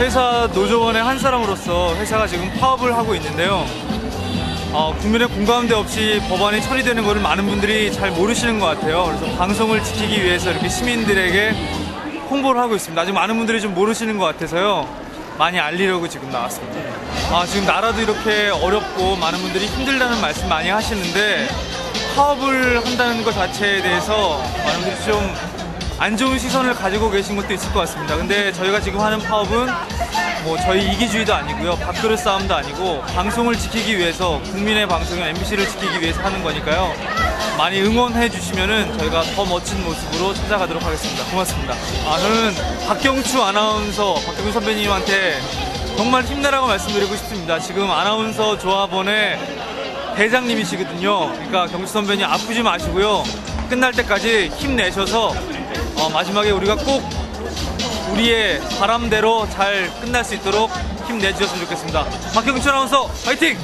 회사 노조원의 한 사람으로서 회사가 지금 파업을 하고 있는데요. 어, 국민의 공감대 없이 법안이 처리되는 것을 많은 분들이 잘 모르시는 것 같아요. 그래서 방송을 지키기 위해서 이렇게 시민들에게 홍보를 하고 있습니다. 아직 많은 분들이 좀 모르시는 것 같아서요. 많이 알리려고 지금 나왔습니다. 아, 지금 나라도 이렇게 어렵고 많은 분들이 힘들다는 말씀 많이 하시는데 파업을 한다는 것 자체에 대해서 많은 분들이 좀 안 좋은 시선을 가지고 계신 것도 있을 것 같습니다. 근데 저희가 지금 하는 파업은 뭐 저희 이기주의도 아니고요. 밥그릇 싸움도 아니고 방송을 지키기 위해서 국민의 방송인 MBC를 지키기 위해서 하는 거니까요. 많이 응원해 주시면은 저희가 더 멋진 모습으로 찾아가도록 하겠습니다. 고맙습니다. 아, 저는 박경추 아나운서, 박경추 선배님한테 정말 힘내라고 말씀드리고 싶습니다. 지금 아나운서 조합원의 대장님이시거든요. 그러니까 경추 선배님 아프지 마시고요. 끝날 때까지 힘내셔서 어, 마지막에 우리가 꼭 우리의 바람대로 잘 끝날 수 있도록 힘내주셨으면 좋겠습니다. 박경추 아나운서 화이팅!